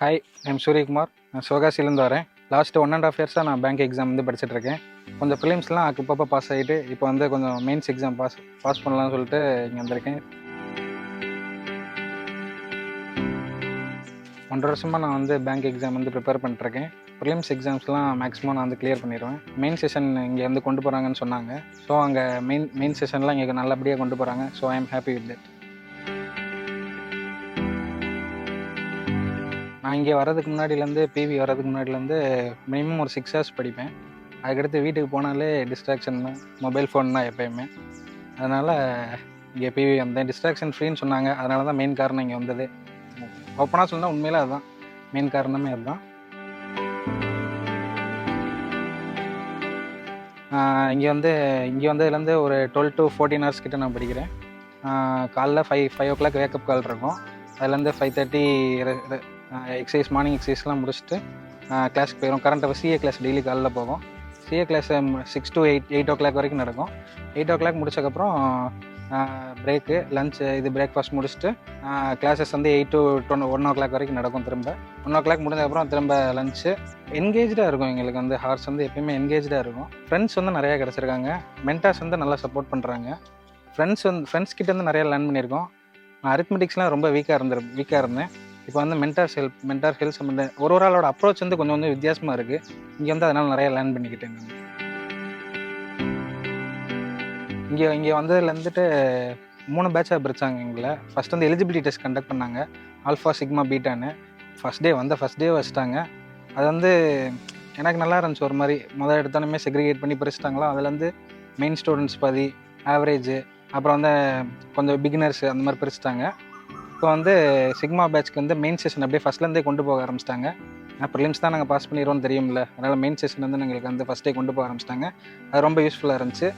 Hi M Suryakumar நான் சிவகாசிலேருந்து வரேன். Last one and half இயர்ஸாக நான் பேங்க் எக்ஸாம் வந்து படிச்சிட்டுருக்கேன் கொஞ்சம் ஃபிலிம்ஸ்லாம் அப்பப்போ பாஸ் ஆகிட்டு இப்போ வந்து கொஞ்சம் மெயின்ஸ் எக்ஸாம் பாஸ் பாஸ் பண்ணலாம்னு சொல்லிட்டு இங்கே வந்திருக்கேன். ஒன்றரை வருஷமாக நான் வந்து பேங்க் எக்ஸாம் வந்து ப்ரிப்பேர் பண்ணிட்டுருக்கேன் ப்ரிலிம்ஸ் எக்ஸாம்ஸ்லாம் மேக்ஸிமம் நான் வந்து கிளியர் பண்ணிடுவேன். மெயின் செஷன் இங்கே வந்து கொண்டு போகிறாங்கன்னு சொன்னாங்க. ஸோ அங்கே மெயின் மெயின் செஷன்லாம் இங்கே நல்லபடியாக கொண்டு போகிறாங்க so I am happy with that நான் இங்கே வரதுக்கு முன்னாடிலேருந்து பிவி வரதுக்கு முன்னாடிலேருந்து மினிமம் ஒரு சிக்ஸ் ஹவர்ஸ் படிப்பேன். அதுக்கடுத்து வீட்டுக்கு போனாலே டிஸ்ட்ராக்ஷன் தான் மொபைல் ஃபோன் தான் எப்போயுமே. அதனால் இங்கே பிவி வந்தேன். டிஸ்ட்ராக்ஷன் ஃப்ரீன்னு சொன்னாங்க. அதனால தான் மெயின் காரணம் இங்கே வந்தது. ஓப்பனாக சொன்னால் உண்மையில அதுதான். மெயின் காரணமே அதுதான். இங்கே வந்து இங்கே வந்ததுலேருந்து ஒரு டுவெல் டு ஃபோர்டீன் ஹவர்ஸ் கிட்ட நான் படிக்கிறேன். காலைல five five o'clock wake up call இருக்கும். அதுலேருந்து ஃபைவ் தேர்ட்டி எக்ஸசைஸ் மார்னிங் எக்ஸசைஸ்லாம் முடிச்சுட்டு கிளாஸ்க்கு போயிடும் கரண்ட் அப்போ சிஏ கிளாஸ் டெய்லி காலைல போகும் CA class six to eight eight o'clock வரைக்கும் நடக்கும். எயிட் ஓ கிளாக் முடிச்சக்கப்புறம் பிரேக்கு லஞ்சு இது பிரேக்ஃபாஸ்ட் முடிச்சுட்டு கிளாஸஸ் வந்து eight to ten one o'clock வரைக்கும் நடக்கும் திரும்ப. ஒன் ஓ கிளாக் முடிஞ்சதுக்கப்புறம் திரும்ப லஞ்சு என்கேஜாக இருக்கும் எங்களுக்கு வந்து ஹார்ஸ் வந்து எப்பயுமே என்கேஜாக இருக்கும். ஃப்ரெண்ட்ஸ் வந்து நிறையா கிடச்சிருக்காங்க. மென்டாஸ் வந்து நல்லா சப்போர்ட் பண்ணுறாங்க ஃப்ரெண்ட்ஸ் வந்து ஃப்ரெண்ட்ஸ் கிட்ட வந்து நிறையா லேர்ன் பண்ணியிருக்கோம். நான் அரித்மெட்டிக்ஸ்லாம் ரொம்ப வீக்காக இருந்திரு வீக்காக இருந்தேன். இப்போ வந்து மென்டார்ஸ் ஹெல்ப் மென்டார் ஹெல்ப் சம்மந்த ஒரு ஒரு ஆளோட அப்ரோச் வந்து கொஞ்சம் வந்து வித்தியாசமாக இருக்குது இங்கே வந்து அதனால் நிறைய லேர்ன் பண்ணிக்கிட்டேன் நான். இங்கே இங்கே வந்ததுலேருந்துட்டு மூணு பேட்சாக பிரித்தாங்க எங்களை. ஃபஸ்ட் வந்து எலிஜிபிலிட்டி டெஸ்ட் கண்டக்ட் பண்ணாங்க. ஆல்ஃபா சிக்மா பீட்டான்னு ஃபஸ்ட் டே வந்த ஃபஸ்ட் டே வச்சுட்டாங்க. அது வந்து எனக்கு நல்லா இருந்துச்சு. ஒரு மாதிரி முதல் எடுத்தாலுமே செக்ரிகேட் பண்ணி பிரிச்சிட்டாங்களோ? அதுலேருந்து மெயின் ஸ்டூடெண்ட்ஸ் பாதி ஆவரேஜ் அப்புறம் வந்து கொஞ்சம் பிகினர்ஸ் அந்த மாதிரி பிரிச்சுட்டாங்க. இப்போ வந்து சிக்மா பேட்ச்க்கு வந்து மெயின் செஷன் அப்படியே ஃபஸ்ட்லேருந்தே கொண்டு போக ஆரம்பிச்சிட்டாங்க. ஏன்னா ப்ரிலிம்ஸ் தான் நாங்கள் பாஸ் பண்ணிடுவோம்னு தெரியும்ல. அதனால் மெயின் செஷன் வந்து எங்களுக்கு வந்து ஃபஸ்ட்டே கொண்டு போக ஆரம்பிச்சிட்டாங்க. அது ரொம்ப யூஸ்ஃபுல்லாக இருந்துச்சு.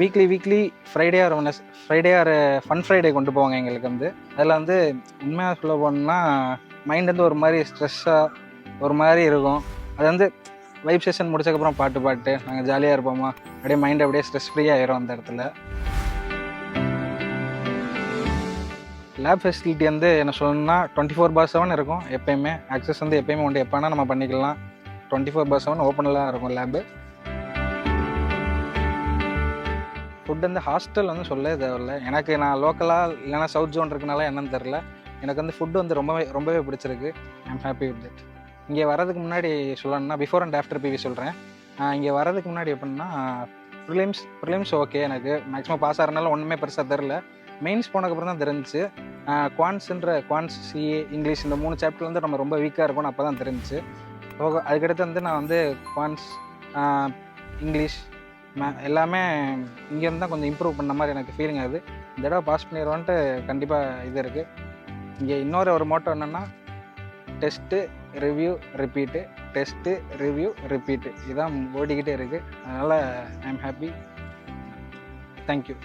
Weekly weekly Friday or one Friday or fun Friday கொண்டு போவாங்க எங்களுக்கு வந்து. அதில் வந்து உண்மையாக சொல்ல போனோம்னா மைண்ட் வந்து ஒரு மாதிரி ஸ்ட்ரெஸ்ஸாக ஒரு மாதிரி இருக்கும். அது வந்து வைப் செஷன் முடிச்சக்கப்புறம் பாட்டு பாட்டு. நாங்கள் ஜாலியாக இருப்போமா? அப்படியே மைண்ட் அப்படியே ஸ்ட்ரெஸ் ஃப்ரீயாக ஆயிரும் அந்த இடத்துல. லேப் ஃபெசிலிட்டி வந்து என்ன சொல்லணும்னா டுவெண்ட்டி ஃபோர் பார் செவன் இருக்கும் எப்பயுமே. ஆக்சஸ் வந்து எப்பயுமே உண்டு. எப்போனா நம்ம பண்ணிக்கலாம். டுவெண்ட்டி ஃபோர் பார் செவன் ஓப்பனில் இருக்கும் லேபு ஃபுட் வந்து ஹாஸ்டல் வந்து சொல்லவே தேவையில்ல. எனக்கு நான் லோக்கலாக இல்லைனா சவுத் ஜோன் இருக்கனால என்னன்னு தெரில எனக்கு வந்து ஃபுட்டு வந்து ரொம்பவே ரொம்பவே பிடிச்சிருக்கு. ஐம் ஹாப்பி வித் இட் இங்கே வரதுக்கு முன்னாடி சொல்லணும்னா பிஃபோர் அண்ட் ஆஃப்டர் பிவி சொல்கிறேன் இங்கே வரதுக்கு முன்னாடி எப்படின்னா ப்ரிலிம்ஸ் ப்ரிலிம்ஸ் ஓகே எனக்கு. மேக்ஸிமம் பாஸ் ஆகிறனால ஒன்றுமே பெருசாக தெரில மெயின்ஸ் போனதுக்கப்புறம் தான் தெரிஞ்சிச்சு. குவான்ஸ்ன்ற குவான்ஸ் சிஏ இங்கிலீஷ் இந்த மூணு சாப்டர் வந்து நம்ம ரொம்ப வீக்காக இருக்கும்னு அப்போ தான் தெரிஞ்சுச்சு. போக அதுக்கடுத்து வந்து நான் வந்து குவான்ஸ் இங்கிலீஷ் மே எல்லாமே இங்கேருந்து தான் கொஞ்சம் இம்ப்ரூவ் பண்ண மாதிரி எனக்கு ஃபீலிங் ஆகுது. இந்த தடவை பாஸ் பண்ணிடுவோன்ட்டு கண்டிப்பாக இது இருக்குது இங்கே இன்னொரு ஒரு மோட்டோ என்னென்னா test review repeat test review repeat இதான் ஓடிக்கிட்டே இருக்குது அதனால் ஐ எம் ஹாப்பி தேங்க்யூ